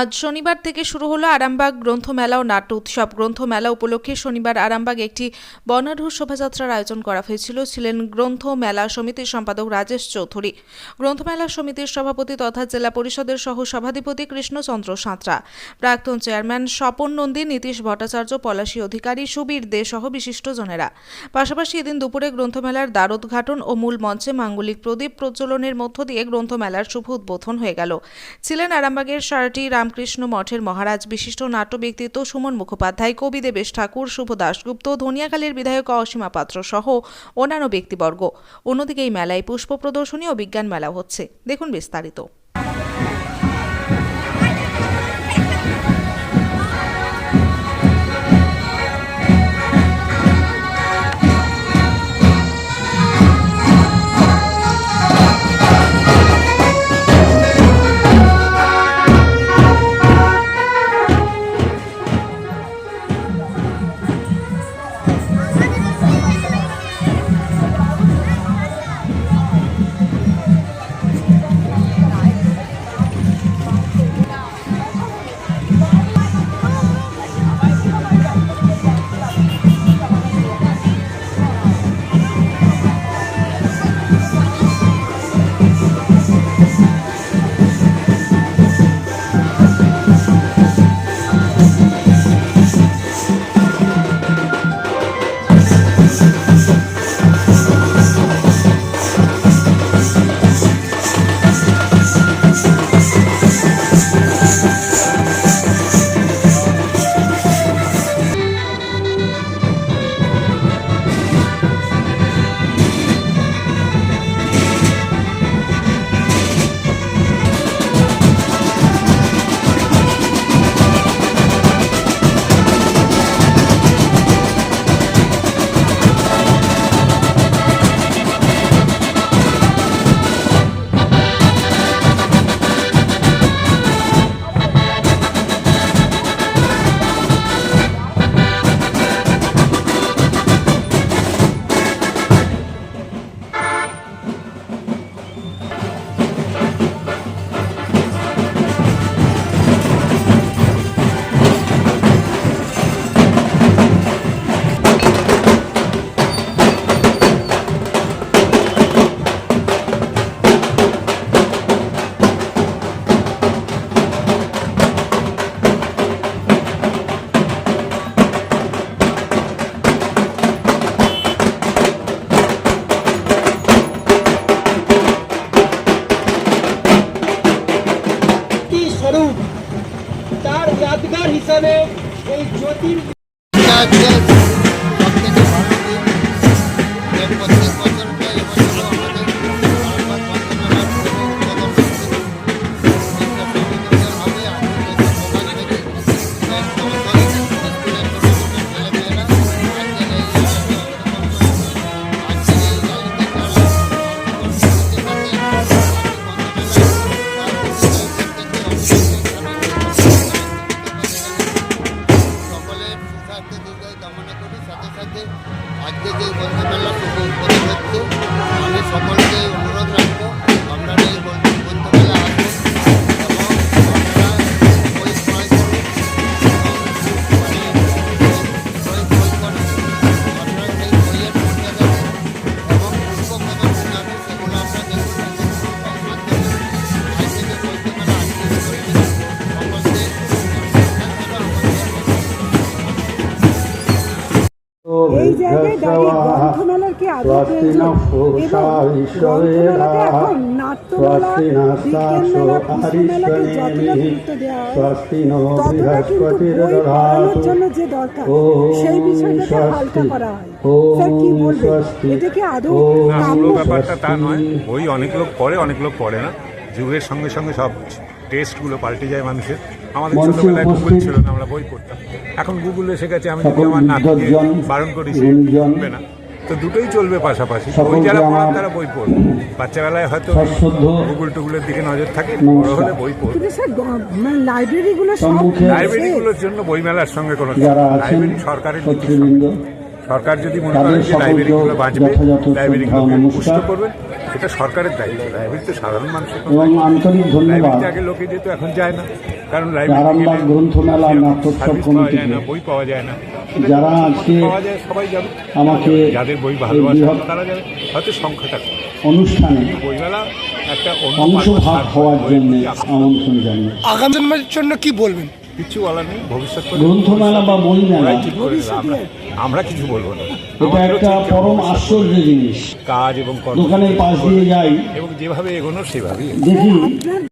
আজ শনিবার থেকে শুরু হলো আরামবাগ গ্রন্থমেলা ও নাট্য উৎসব। গ্রন্থমেলা উপলক্ষে শনিবার আরামবাগ একটি বর্ণাঢ্য শোভাযাত্রার আয়োজন করা হয়েছিল। ছিলেন গ্রন্থমেলা সমিতির সম্পাদক রাজেশ চৌধুরী। গ্রন্থমেলা সমিতির সভাপতি তথা জেলা পরিষদের সহ সভাধিপতি কৃষ্ণচন্দ্র সাঁতরা। প্রাক্তন চেয়ারম্যান স্বপন নন্দী, নীতিশ ভট্টাচার্য, পলাশী অধিকারী, সুবীর দে সহ বিশিষ্টজনেরা পাশাপাশি এদিন দুপুরে গ্রন্থমেলার দ্বারোদ্ঘাটন ও মূল মঞ্চে মাঙ্গলিক প্রদীপ প্রজ্বলনের মধ্য দিয়ে গ্রন্থমেলার শুভ উদ্বোধন হয়ে গেল। ছিলেন আরামবাগের সারটি রামকৃষ্ণ মঠের মহারাজ বিশিষ্ট নাট্য ব্যক্তিত্ব সুমন মুখোপাধ্যায়, কবি দেবেশ ঠাকুর, শুভ দাশগুপ্ত, ধনিয়াখালীর বিধায়ক অসীমা পাত্র সহ অন্যান্য ব্যক্তিবর্গ। অন্যদিকে এই মেলায় পুষ্প প্রদর্শনী ও বিজ্ঞান মেলা হচ্ছে। দেখুন বিস্তারিত। হিসাবে এই জ্যোতির সাথে আজকে যে গ্রন্থমেলা শুভ উদ্বোধন হচ্ছে আমি সকলকে অনুরোধ রাখব আপনারা এই এই জায়গায় দাঁড়িয়ে গ্রন্থমেলার কি আদৌ প্রয়োজন এবং গ্রন্থমেলাতে এখন নাট্যমেলা বিজ্ঞান মেলা পুষ্পমেলাকে যতটা গুরুত্ব দেওয়া হয় ততটা কিন্তু বই পড়ানোর জন্য যে দরকার সেই বিষয়টাকে হালকা করা হয়। স্যার কি বলবেন? এটা কি আদৌ কাম্য ব্যাপারটা তা নয়। বই অনেক লোক পড়ে অনেক লোক পড়ে না। যুগের সঙ্গে সঙ্গে সব টেস্টগুলো পাল্টে যায় মানুষের। আমাদের ছোটবেলায় গুগল ছিল না আমরা বই পড়তাম। এখন গুগল এসে গেছে আমি যদি আমার নাতিকে বারণ করি সে পড়বে না। তো দুটোই চলবে পাশাপাশি। বই যারা পড়ান তারা বই পড়বে বাচ্চাবেলায় হয়তো গুগল টুগুলের দিকে নজর থাকে বড় হলে বই পড়বে লাইব্রেরিগুলো লাইব্রেরিগুলোর জন্য বইমেলার সঙ্গে কোনো লাইব্রেরি সরকারের সরকার যদি মনে করেন যে লাইব্রেরিগুলো বাঁচবে লাইব্রেরিগুলোকে পুষ্ট করবে সেটা সরকারের দায়িত্ব। লাইব্রেরি তো সাধারণ মানুষের এবং আন্তরিক ধন্যবাদ। লাইব্রেরিতে আগে লোকে যেত এখন যায় না। কারণ লাইব্রেরি গ্রন্থমেলা নাট্যোৎসব কমিটিকে না বই পাওয়া যায় না। যারা আজকে পাওয়া যায় সবাই যাবে। আমাকে যাদের বই ভালোবাসে তারা যাবে। হয়তো সংখ্যাটা। অনুষ্ঠানে বইমেলা একটা অংশভাগ হওয়ার জন্য আমন্ত্রণ জানিয়ে। আগামী জন্য কি বলবেন? কিচ্ছু বলার নেই ভবিষ্যৎ গ্রন্থমেলা বা বই মেলা আমরা আমরা কিছু বলব না। এটা একটা পরম আশ্চর্য জিনিস। কাজ এবং দোকানের পাশ দিয়ে যাই। এবং যেভাবে এগোনো সেভাবেই দেখি